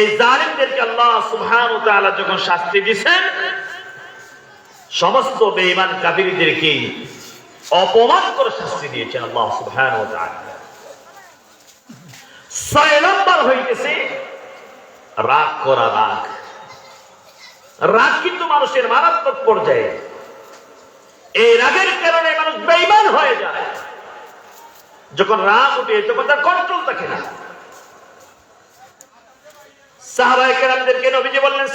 এই জালিমদেরকে আল্লাহ তাআলা যখন শাস্তি দিয়েছেন, সমস্ত বেঈমান কাফিরদেরকে অপমান করে শাস্তি দিয়েছেন আল্লাহ তাআলা। ছয় নম্বর হইতেছে, রাগ করা রাগ। রাগ কিন্তু মানুষের মারাত্মক পর্যায়ে। এই রাগের কারণে মানুষ বেঈমান হয়ে যায়। যখন রাগ উঠে, তখন তার কন্ট্রোল থাকে না। বললেন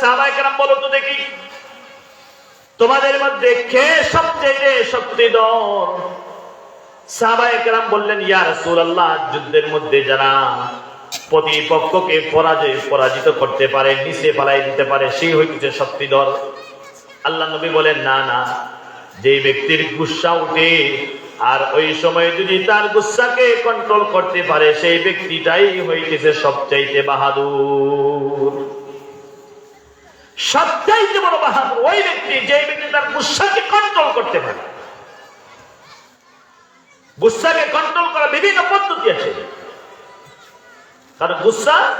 দেখি। তোমাদের মধ্যে কে বললেন যুদ্ধের মধ্যে যারা প্রতিপক্ষকে পরাজয়, পরাজিত করতে পারে, নিচে পালাই দিতে পারে, সেই হইতেছে শক্তিধর। আল্লাহ নবী বলেন, না না যে ব্যক্তির গুসা উঠে আর ওই সময় যদি তার গুসাকে কন্ট্রোল করতে পারে, সেই ব্যক্তিটাই হইতেছে সবচাইতে বাহাদুর। সবচাইতে বড় বাহাদুর ওই ব্যক্তি যে ব্যক্তি তার গুসাকে কন্ট্রোল করতে পারে। গুসাকে কন্ট্রোল করা বিভিন্ন পদ্ধতি আছে। কারণ গুসা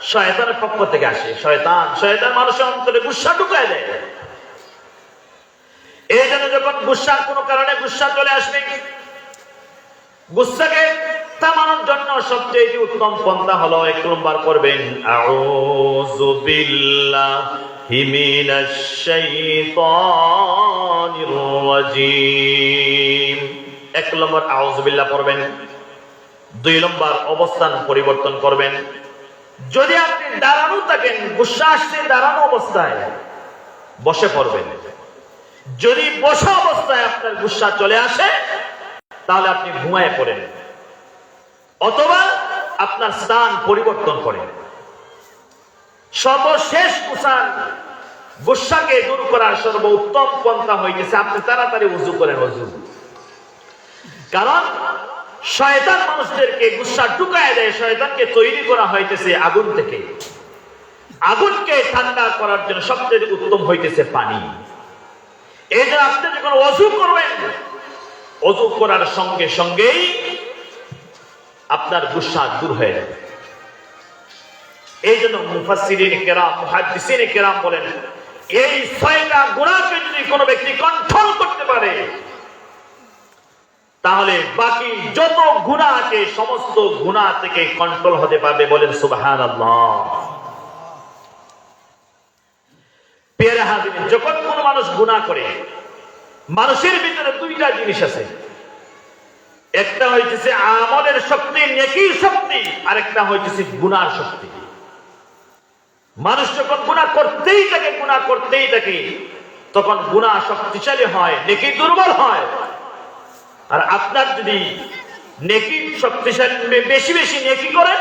শয়তানের পক্ষ থেকে আসে। শয়তান শয়তান মানুষের অন্তরে গুসা ঢুকায় দেয়। এই জন্য যখন গুসার কোন কারণে গুসা চলে আসবে গুসাকে থামানোর জন্য সবচেয়ে উত্তম পন্থা হলো এক নম্বর করবেন এক দুই নম্বর, অবস্থান পরিবর্তন করবেন। যদি আপনি দাঁড়ানো থাকেন, গুসা আসছে দাঁড়ানো অবস্থায়, বসে পড়বেন। যদি বসা অবস্থায় আপনার গুসা চলে আসে, তাহলে আপনি ঘুমায় পড়েন। অথবা আপনার স্থান পরিবর্তন করেন। সর্বশেষ গুসান গুসাকে দূর করার সর্বোত্তম পন্থা হইতেছে আপনি তাড়াতাড়ি উজু করেন, উজু। কারণ শয়তান মানুষদেরকে গুসা ঢুকায় দেয়, শয়তানকে তৈরি করা হইতেছে আগুন থেকে। আগুনকে ঠান্ডা করার জন্য সবচেয়ে উত্তম হইতেছে পানি। এই আপনি যখন অজু করবেন অজু করার সঙ্গে সঙ্গেই আপনার গুসা দূর হয়ে যাবে। এই জন্য মুফাসিরিন কেরাম, মুহাদ্দিসিন কেরাম বলেন, এই ছয়টা গুণাকে যদি কোনো ব্যক্তি কন্ট্রোল করতে পারে, তাহলে বাকি যত গুণা আছে সমস্ত গুণা থেকে কন্ট্রোল হতে পারবে বলেন সুবাহান যখন কোন মানুষ গুণা করে, মানুষের ভিতরে দুইটা জিনিস আছে। একটা হইতেছে শক্তি, নেকির শক্তি, আরেকটা হইতেছে গুনার শক্তি। মানুষ যখন গুণা করতেই থাকে গুণা করতেই থাকে, তখন গুণা শক্তিশালী হয়, নেকি দুর্বল হয়। আর আপনার যদি নেকি শক্তিশালী, বেশি বেশি নেকি করে,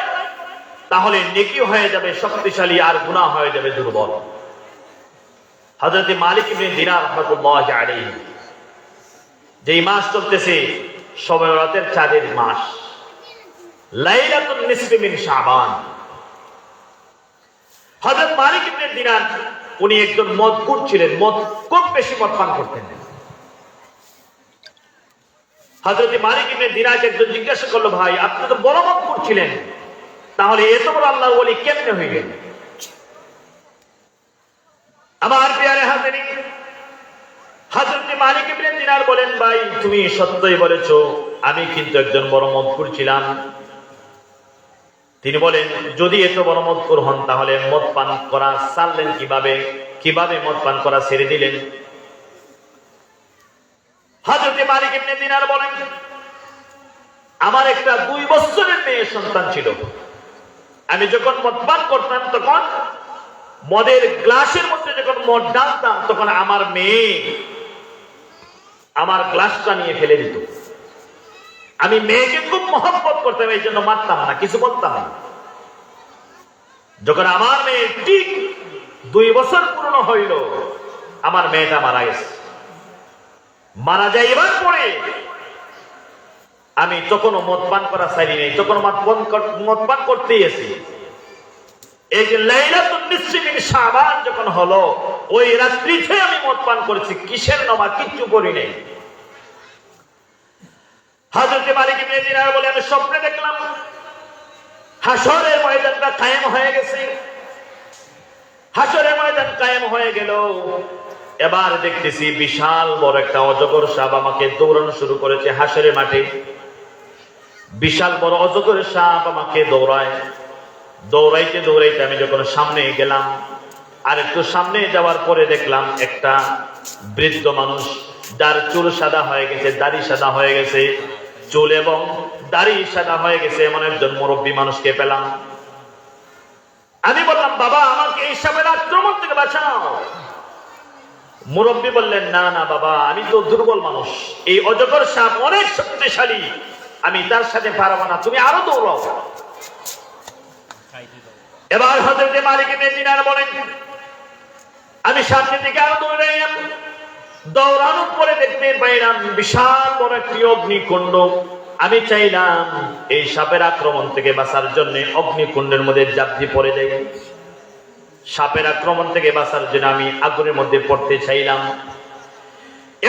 তাহলে নেকি হয়ে যাবে, শক্তিশালী আর গুণা হয়ে যাবে দুর্বল। হজরত মালিক ইবনে দিনার রহমতুল্লাহ আলাইহি। যেই মাস চলতেছে সময় রাতের চাঁদের মাস। লাইলাতুন নিসফি মিন শাবান। হযরত মালিক ইবনে দিনার, উনি একজন মদকুর ছিলেন মদ খুব বেশি মদ পান করতেন। হযরত মালিক ইবনে দিনারকে একজন জিজ্ঞাসা করল, ভাই, আপনি তো বড় মদকুর ছিলেন। তাহলে এত বড় আল্লাহর ওলি কেমনে হইলেন? আমার পেয়ারে হাজিরিন হযরত মালিক ইবনে দিনার বলেন, ভাই, তুমি সত্যই বলেছ, আমি কিন্তু একজন বড় মদকুর ছিলাম। তিনি বলেন, যদি এত বড় মদকুর হন, তাহলে মদ পান করা ছাড়লেন কীভাবে? কীভাবে মদ পান করা ছেড়ে দিলেন? হযরত মালিক ইবনে দিনার বলেন, আমার একটা দুই বছরের মেয়ে সন্তান ছিল। আমি যখন মদ পান করতাম, তখন মদের গ্লাসের মধ্যে যখন মদ ডালতাম তখন আমার মেয়ে আমার গ্লাসটা নিয়ে ফেলে দিত। আমি মেয়েকে খুব মহব্বত করতাম, এই জন্য মারতাম না, কিছু বলতাম না। যখন আমার মেয়ে ঠিক দুই বছর পূর্ণ হইল, আমার মেয়েটা মারা গেছে। মারা যাইবার পরে আমি তখনও মদ পান করা চাইনি তখন মদ পান করতেই আছি। এই যে যখন হলো, ওই রাত্রিতে আমি পান করেছি, কিসের কিচ্ছু করি নাই। দিনার বলে, আমি স্বপ্নে দেখলাম হাসরের ময়দানটা কায়েম হয়ে গেছে। হাসরে ময়দান কায়েম হয়ে গেল। এবার দেখতেছি বিশাল বড় একটা অজগর সাপ আমাকে দৌড়ানো শুরু করেছে হাসরে মাঠে। বিশাল বড় অজগর সাপ আমাকে দৌড়ায়। দৌড়াইতে দৌড়াইতে আমি যখন সামনে গেলাম, আর একটু সামনে যাওয়ার পরে দেখলাম একটা বৃদ্ধ মানুষ যার চুল সাদা হয়ে গেছে, দাড়ি সাদা হয়ে গেছে, চুল এবং দাড়ি সাদা হয়ে গেছে, এমন একজন মুরব্বী মানুষকে পেলাম। আমি বললাম, বাবা, আমাকে এই সাপের আক্রমণ থেকে বাঁচাও। মুরব্বী বললেন, না না, বাবা, আমি তো দুর্বল মানুষ। এই অজগর সাপ অনেক শক্তিশালী। আমি তার সাথে পারব না। তুমি আরও দৌড়াও। এবার হজরতে মালিক দিনার বলেন, আমি সামনের দিকে আরও দৌড়াইলাম দৌড়ানোর পরে দেখতে পাইলাম বিশাল বড় একটি অগ্নিকুণ্ড। আমি চাইলাম এই সাপের আক্রমণ থেকে বাঁচার জন্য অগ্নিকুণ্ডের মধ্যে জাপটি পড়ে যাই। সাপের আক্রমণ থেকে বাঁচার জন্য আমি আগুনের মধ্যে পড়তে চাইলাম।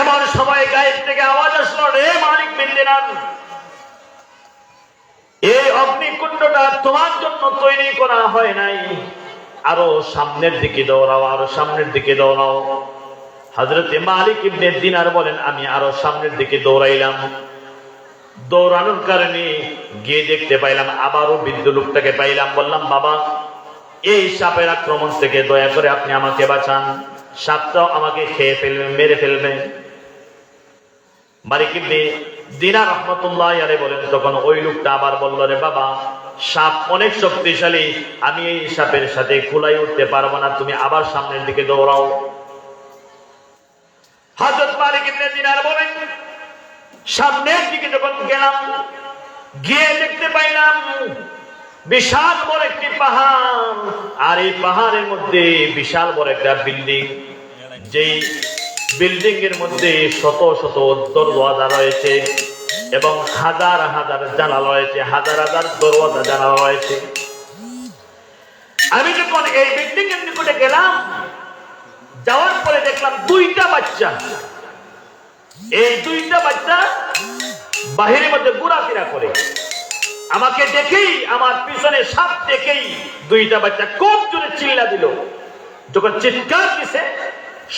এমন সময় গায়ের থেকে আওয়াজ আসলো, রে মালিক বিন্দিরান এই অগ্নিকুণ্ডটা তোমার জন্য তৈরি করা হয় নাই। আরও সামনের দিকে দৌড়াও, আরও সামনের দিকে দৌড়াও। হজরতে মালিক ইবনে দিনার বলেন, আমি আরও সামনের দিকে দৌড়াইলাম। দৌড়ানোর কারণে গিয়ে দেখতে পাইলাম, আবারও বৃদ্ধ লোকটাকে পাইলাম। বললাম, বাবা, এই সাপের আক্রমণ থেকে দয়া করে আপনি আমাকে বাঁচান। সাপটাও আমাকে খেয়ে ফেলবে, মেরে ফেলবে। মালিক ইবনে দিনা রহমতুল্লাহ আরে বলেন তখন ওই লোকটা আবার বলল, রে বাবা, সাপ অনেক শক্তিশালী, আমি এই সাপের সাথে কুলাই উঠতে পারব না, তুমি আবার সামনের দিকে দৌড়াও। হজরত বলেন, সামনের দিকে যখন গেলাম, গিয়ে দেখতে পাইলাম বিশাল বড় একটি পাহাড়, আর এই পাহাড়ের মধ্যে বিশাল বড় একটা বিল্ডিং, যেই বিল্ডিং এর মধ্যে শত শত দরওয়াজা রয়েছে এবং হাজার হাজার জানালা রয়েছে, হাজার হাজার দরওয়াজা জানালা রয়েছে। আমি যখন এই বিল্ডিং এর নিকটে গেলাম, যাওয়ার পরে দেখলাম দুইটা বাচ্চা। এই দুইটা বাচ্চা বাহিরের মধ্যে ঘোরাফেরা করে। আমাকে দেখেই, আমার পিছনে সাপ দেখেই দুইটা বাচ্চা খুব জোরে চিল্লা দিল। যখন চিৎকার দিছে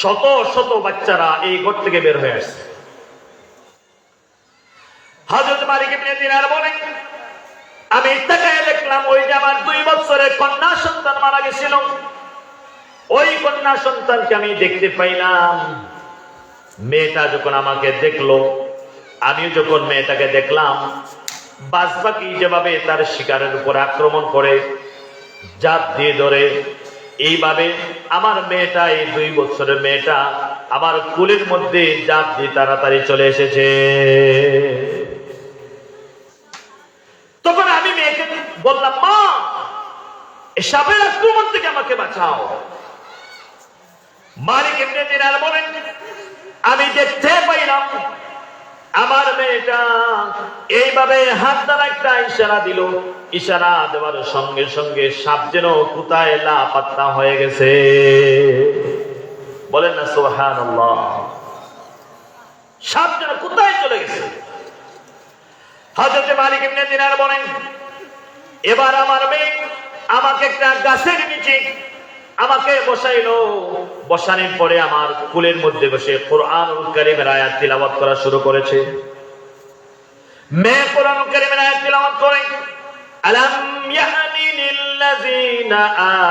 শত শত বাচ্চারা এই ঘর থেকে বের হয়ে আসছে। হজরত মালিক দিনার বলেন আমি তাকায় দেখলাম ওই যে আমার দুই বছরের কন্যা সন্তান মারা গেছিল। ওই কন্যা সন্তানকে আমি দেখতে পাইলাম। মেয়েটা যখন আমাকে দেখল, আমিও যখন মেয়েটাকে দেখলাম, বাজবাকি যেভাবে তার শিকারের উপর আক্রমণ করে, জাত দিয়ে ধরে এইভাবে আমার মেয়েটা, এই দুই বছরের মেয়েটা আমার কুলের মধ্যে জাত দিয়ে তাড়াতাড়ি চলে এসেছে। তখন আমি মেয়েকে বললাম, মা সাপের আক্রমণ থেকে আমাকে বাঁচাও। মালিক এমনি বলেন আমি দেখতে পাইলাম আমার মেয়েটা এইভাবে হাত দ্বারা একটা ইশারা দিল। ইশারা দেওয়ার সঙ্গে সঙ্গে সাপ যেন কোথায় লাপাত্তা হয়ে গেছে। বলেন না সোহান সাপ যেন কোথায় চলে গেছে। হজরত মালিক এমনি দিনার বলেন, এবার আমার মেয়ে আমাকে একটা গাছের নিচে আমাকে বসাইলো। বসানোর পরে আমার কুলের মধ্যে বসে কোরআন কারিমের আয়াত তিলাওয়াত করা শুরু করেছে। মেয়ে কোরআন কারিমের আয়াত তিলাওয়াত করে। আলাম ইয়ানি লিল্লাযিনা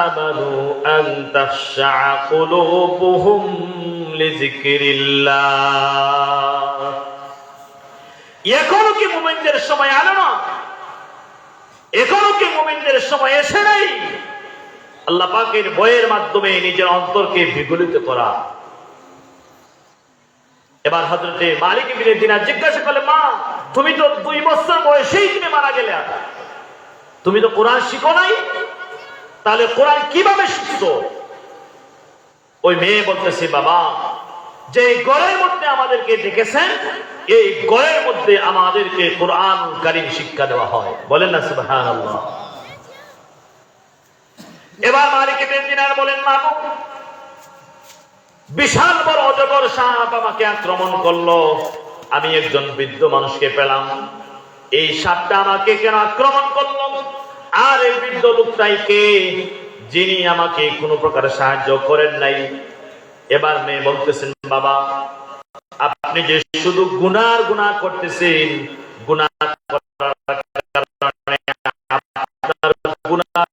আমানু আন তাখশা কুলুবুহুম লিযিকরিল্লাহ। এখনও কি মুমিনদের সময় আলো না এখনও কি মুমিনদের সময় এসে নাই? আল্লাহ পাকের বইয়ের মাধ্যমে নিজের অন্তরকে বিগলিত করা। এবার হজরতে মালিক বিনে দিনা জিজ্ঞাসা করলে, মা, তুমি তো দুই বছর বয়সেই তুমি মারা গেলে তুমি তো কোরআন শিখো নাই? তাহলে কোরআন কীভাবে শিখতো ওই মেয়ে বলতেছে, বাবা যে গড়ের মধ্যে আমাদেরকে দেখেছেন এই গড়ের মধ্যে আমাদেরকে কোরআন কারিম শিক্ষা দেওয়া হয়। বলেন না, সুবহানাল্লাহ। এবার মালিক দিনার বলেন মাবু বিশাল বড় অজগর সাপ আমাকে আক্রমণ করল। আমি একজন বৃদ্ধ মানুষকে পেলাম। এই সাপটা আমাকে কেন আক্রমণ করল? আর এই বৃদ্ধ লোকটাই কে? যিনি আমাকে কোনো প্রকার সাহায্য করেন নাই। এবার মেয়ে বলতেছেন, বাবা, আপনি যে শুধু গুনার গুনাহ করতেছেন, গুনাহ করার কারণে আপনার গুনার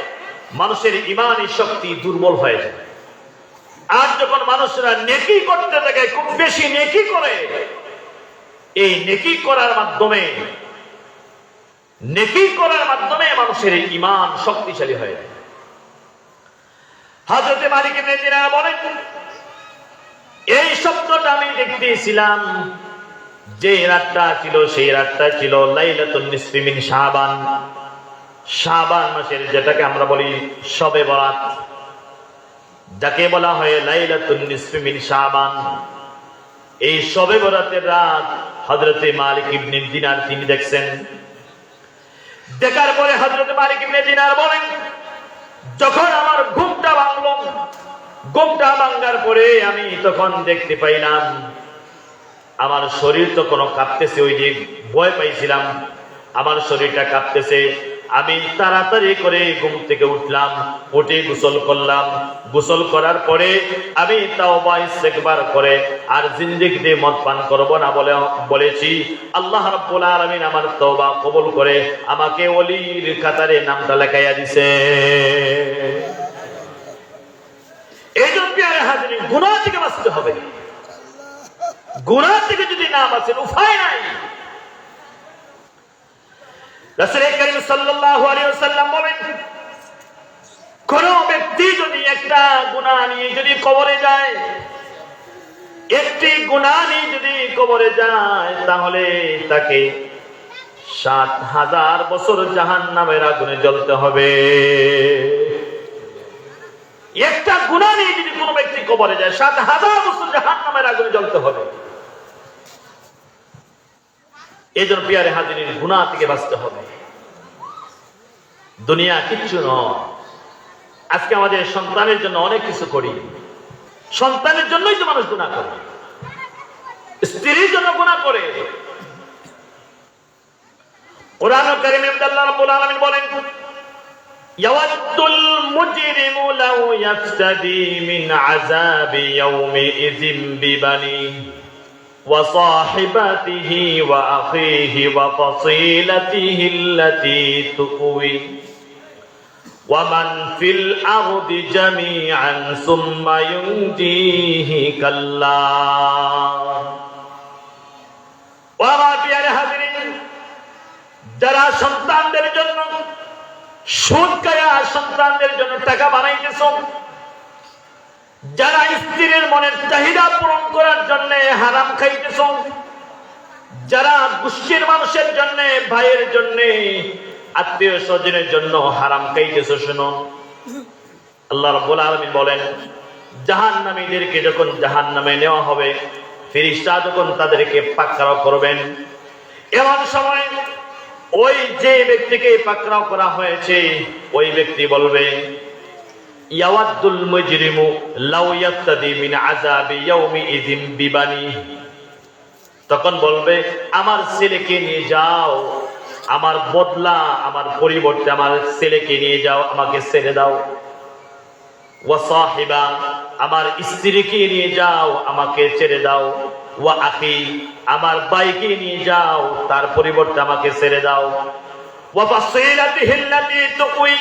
মানুষের ইমানি শক্তি দুর্বল হয়ে যায়। আর যখন মানুষরা নেকি করতে থাকে, খুব বেশি নেকি করে, এই নেকি করার মাধ্যমে, নেকি করার মাধ্যমে মানুষের ইমান শক্তিশালী হয়ে যায়। হাজরতে মালিক ইবনে দিনার বলেন, এই শব্দটা আমি দেখতেছিলাম যে রাতটা ছিল সেই রাতটা ছিল লাইলাতুন নিসফি মিন শাবান। শাবান মাসের, যেটাকে আমরা বলি শবে বরাত। যাকে বলা হয় লাইলাতুন নিসফি মিন এই শবে বরাতের রাত হযরতে মালিক ইবনে দিনার, তিনি দেখছেন। দেখার পরে হযরতে মালিক ইবনে দিনার বলেন, যখন আমার ঘুমটা ভাঙলো, ঘুমটা ভাঙ্গার পরে আমি তখন দেখতে পাইলাম, আমার শরীর তো কোনো কাঁপতেছে, ওই যে ভয় পাইছিলাম, আমার শরীরটা কাঁপতেছে। আমি তাড়াতাড়ি করে ঘুম থেকে উঠলাম, উঠে গোসল করলাম। গোসল করার পরে আমি তাও ইস্তেকবার করে আর জিন্দিক দিয়ে মদ পান করব না বলে বলেছি। আল্লাহ রাব্বুল আলামিন আমার তওবা কবুল করে আমাকে ওলির কাতারে নামটা লেখাইয়া দিছে। জন্য হাজির থেকে বাঁচতে হবে। গুনাহ থেকে যদি না বাঁচেন, উপায় নাই। রাসূল করিম সাল্লাল্লাহু আলাইহি ওয়াসাল্লাম বলেন, কোন ব্যক্তি যদি একটা গুনাহ নিয়ে যদি কবরে যায়, একটি গুনাহ নিয়ে যদি কবরে যায়, তাহলে তাকে সাত হাজার বছর জাহান নামের আগুনে জ্বলতে হবে। একটা গুণা নিয়ে যদি কোনো ব্যক্তি কবরে যায়, সাত হাজার বছর জাহান নামের আগুনে জ্বলতে হবে। এই জন্য পিয়ারে হাজির গুণা থেকে বাঁচতে হবে। দুনিয়া কিচ্ছু নয়। আজকে আমাদের সন্তানের জন্য অনেক কিছু করি। সন্তানের জন্যই তো মানুষ গুণা করে। স্ত্রীর জন্য গুণা করে। কোরআন কারিমে আল্লাহ রাব্বুল আলামিন বলেন ইয়াওয়াদুল মুজরিমু লাউ ইয়াফতাদি মিন আযাবি ইয়াউমি ইযিম বিবানিহি وصاحبته وأخيه وفصيلته التي تؤوي ومن في الأرض جميعا ثم ينجيه كلا وما في هذه যারা সন্তানদের জন্য সুদ খায়া সন্তানদের জন্য টাকা বানাইতেছ যারা স্ত্রীর মনের চাহিদা পূরণ করার জন্য হারাম খাইতেছ, যারা গোষ্ঠীর মানুষের জন্য, ভাইয়ের জন্য, আত্মীয় স্বজনের জন্য হারাম খাইতেছ, শুনো। আল্লাহ রাব্বুল আলামিন বলেন, জাহান্নামীদেরকে যখন জাহান্নামে নেওয়া হবে, ফেরেশতা যখন তাদেরকে পাকড়াও করবেন, এমন সময় ওই যে ব্যক্তিকে পাকড়াও করা হয়েছে, ওই ব্যক্তি বলবে ইয়াওয়াদ্দুল মুজরিমু লাউ ইয়াফতাদি মিন আযাবি ইয়াউমি ইযিম বিবানি। তখন বলবে, আমার ছেলেকে নিয়ে যাও, আমার বদলা, আমার পরিবর্তে আমার ছেলেকে নিয়ে যাও, আমাকে ছেড়ে দাও। ওয়া সাহিবা, আমার স্ত্রীকে নিয়ে যাও, আমাকে ছেড়ে দাও। ওয়া আখি, আমার বাইকে নিয়ে যাও, তার পরিবর্তে আমাকে ছেড়ে দাও। ওয়া ফাসিলাতিহিল্লাতি তুকুই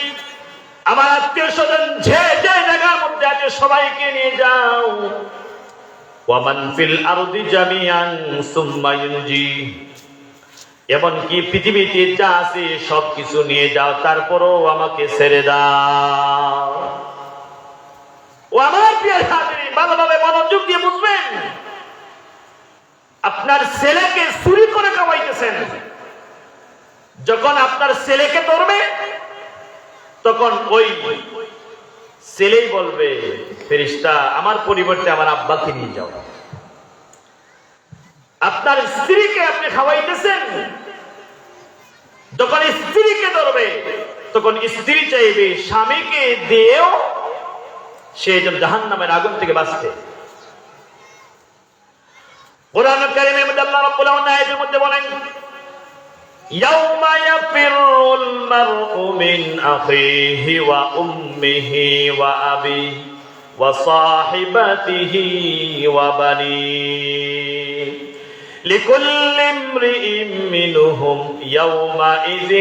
আমার আত্মীয় স্বজন যে যে জায়গার মধ্যে আছে, সবাইকে নিয়ে যাও। ওয়ামান ফিল আরদি জামিয়ান এমনকি পৃথিবীতে যা আছে, সবকিছু নিয়ে যাও, তারপরও আমাকে ছেড়ে দাও। ও আমার প্রিয় ছাত্রী ভালোভাবে মনোযোগ দিয়ে বুঝবেন। আপনার ছেলেকে চুরি করে কামাইতেছেন যখন আপনার ছেলেকে ধরবে তখন ওই ছেলেই বলবে ফেরিস্তা আমার পরিবর্তে আমার আব্বাকে নিয়ে যাও। আপনার স্ত্রীকে আপনি খাওয়াইতেছেন। যখন স্ত্রীকে ধরবে, তখন স্ত্রী চাইবে স্বামীকে দিয়েও সে যেন জাহান নামের আগুন থেকে বাঁচতে। কোরআন কারিমের মধ্যে আল্লাহ রাব্বুল আলামিন আয়াতের মধ্যে বলেন يوم يفر المرء من أخيه وأمه وأبيه وصاحبته وبنيه لكل امرئ منهم يومئذ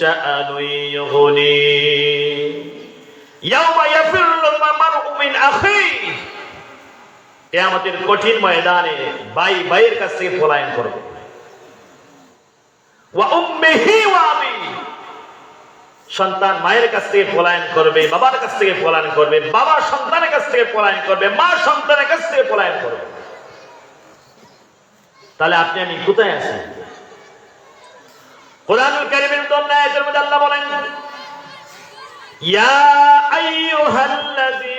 شأن يغنيه يوم يفر المرء من أخيه কেয়ামতের কঠিন ময়দানে ভাই ভাইয়ের কাছ থেকে পলায়ন করবে সন্তান মায়ের কাছ থেকে পলায়ন করবে, বাবার কাছ থেকে পলায়ন করবে, বাবা সন্তানের কাছ থেকে পলায়ন করবে, মা সন্তানের কাছ থেকে পলায়ন করবে। তাহলে আপনি আমি কোথায় আছি? কোরআনুল কারীমের আয়াতের আল্লাহ বলেন, ইয়া আইয়ুহাল্লাযীনা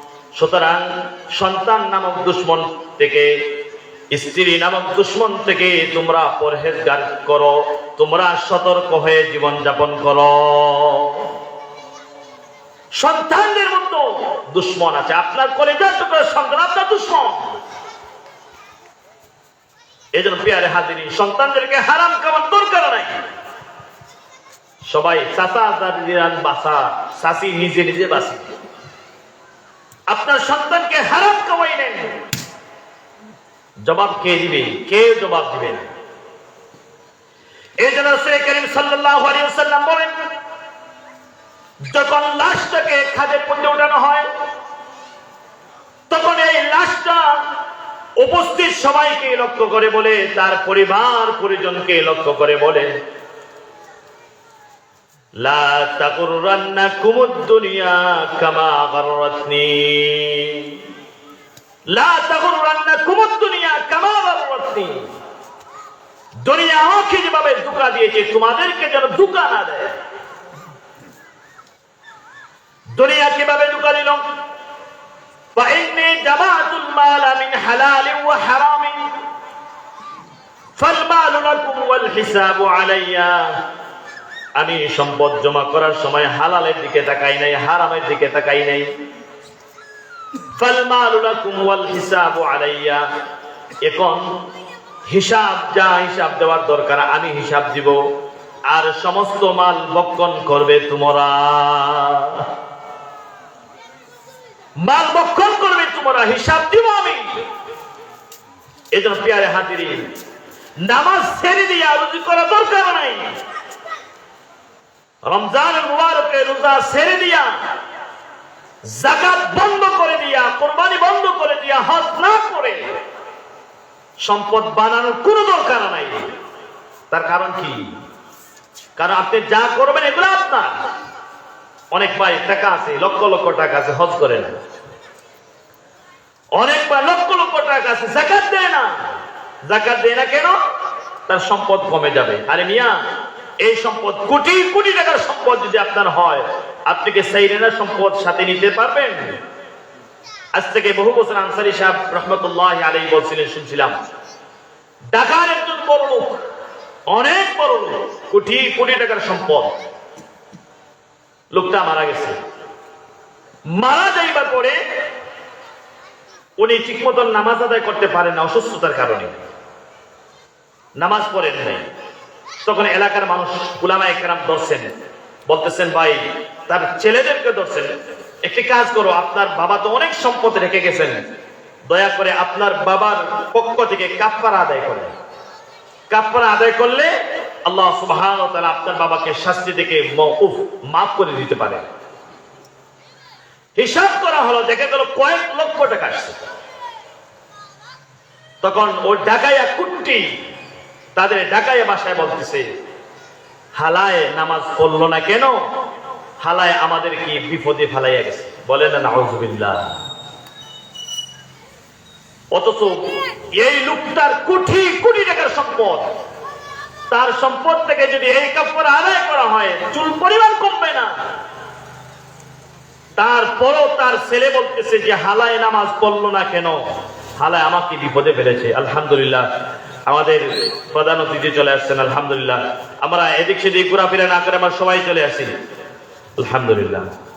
সুতরাং সন্তান নামক দুশ্মন থেকে, স্ত্রী নামক দুশ্মন থেকে তোমরা পরহেজগার করো, তোমরা সতর্ক হয়ে জীবন যাপন করো। সন্তানদের মধ্যে দুশ্মন আছে। আপনার কলেজার টুকরো সন্তান আপনার দুশ্মন? এই জন্য পেয়ারে হাজিরি সন্তানদেরকে হারাম খাওয়ার দরকার নাই। সবাই চাচা দাদিরান বাসা চাষি নিজে নিজে বাসি আপনার সন্তানকে হারাম নেন। জবাব কে দিবে? কে জবাব দিবেন এই জন্য করিম সাল্লাল্লাহু আলাইহি ওয়াসাল্লাম বলেন, যখন লাশটাকে খাদের মধ্যে উঠানো হয়, তখন এই লাশটা উপস্থিত সবাইকে লক্ষ্য করে বলে, তার পরিবার পরিজনকে লক্ষ্য করে বলে লা তাগুররান্নাকুমুদ দুনিয়া কামা গাররাতনি লা তাগুররান্নাকুমুদ দুনিয়া কামা গাররাতনি দুনিয়া আমাকে যেভাবে ধোঁকা দিয়েছে তোমাদেরকে যেন ধোঁকা না দেয় দুনিয়া কিভাবে ধোঁকা দিল فإني جمعت المال من حلال وحرام فالمال لكم والحساب علي আমি সম্পদ জমা করার সময় হালালের দিকে তাকাই নাই, হারামের দিকে তাকাই নাই। এখন হিসাব, যা হিসাব দেওয়ার দরকার, আমি হিসাব দিব। আর সমস্ত মাল বক্ষণ করবে তোমরা। মাল বক্ষণ করবে তোমরা, হিসাব দিব আমি। এই জন্য পেয়ারে হাজিরি নামাজ ছেড়ে দিয়া রুজি করা দরকার নাই। রমজান মুবারকে রোজা ছেড়ে দিয়া জাকাত বন্ধ করে দিয়া, কোরবানি বন্ধ করে দিয়া, হজ না করে সম্পদ বানানোর কোনো দরকার নাই। তার কারণ কি? কারণ আপনি যা করবেন এগুলো আপনার। অনেক ভাই টাকা আছে, লক্ষ লক্ষ টাকা আছে, হজ করে না। অনেক ভাই লক্ষ লক্ষ টাকা আছে জাকাত দেয় না। জাকাত দেয় না কেন? তার সম্পদ কমে যাবে। আরে মিয়া এই সম্পদ কোটি কোটি টাকার সম্পদ যদি আপনার হয়, আপনি কি সেই রেনার সম্পদ সাথে নিতে পারবেন? আজ থেকে বহু বছর আনসারি সাহেব রহমতুল্লাহ আলী বলছিলেন, শুনছিলাম। ঢাকার একজন বড় লোক, অনেক বড় লোক, কোটি কোটি টাকার সম্পদ। লোকটা মারা গেছে। মারা যাইবার পরে উনি ঠিক মতন নামাজ আদায় করতে পারেন না অসুস্থতার কারণে। নামাজ পড়েন নাই। তখন এলাকার মানুষ গুলামা একরাম ধরছেন। বলতেছেন, ভাই, তার ছেলেদেরকে ধরছেন। একটি কাজ করো, আপনার বাবা তো অনেক সম্পদ রেখে গেছেন। দয়া করে আপনার বাবার পক্ষ থেকে কাপ্পারা আদায় করে। কাপ্পারা আদায় করলে আল্লাহ সুবহান আপনার বাবাকে শাস্তি থেকে মাফ করে দিতে পারে। হিসাব করা হলো, দেখা গেল কয়েক লক্ষ টাকা আসছে। তখন ওই ডাকাইয়া কুট্টি তাদের ডাকাইয়া বাসায় বলতেছে, হালায় নামাজ পড়ল না কেন? হালায় আমাদের কি বিপদে ফালাইয়া গেছে। বলে, না অথচ এই লোকটার কোটি কোটি টাকার সম্পদ, তার সম্পদ থেকে যদি এই কাপড় আদায় করা হয়, চুল পরিমাণ কমবে না। তারপরও তার ছেলে বলতেছে যে, হালায় নামাজ পড়ল না কেন? হালায় আমাকে বিপদে ফেলেছে। আলহামদুলিল্লাহ আমাদের প্রধান অতিথি চলে আসছেন, আলহামদুলিল্লাহ। আমরা এদিক সেদিক ঘোরাফেরা না করে আমরা সবাই চলে আসি। আলহামদুলিল্লাহ।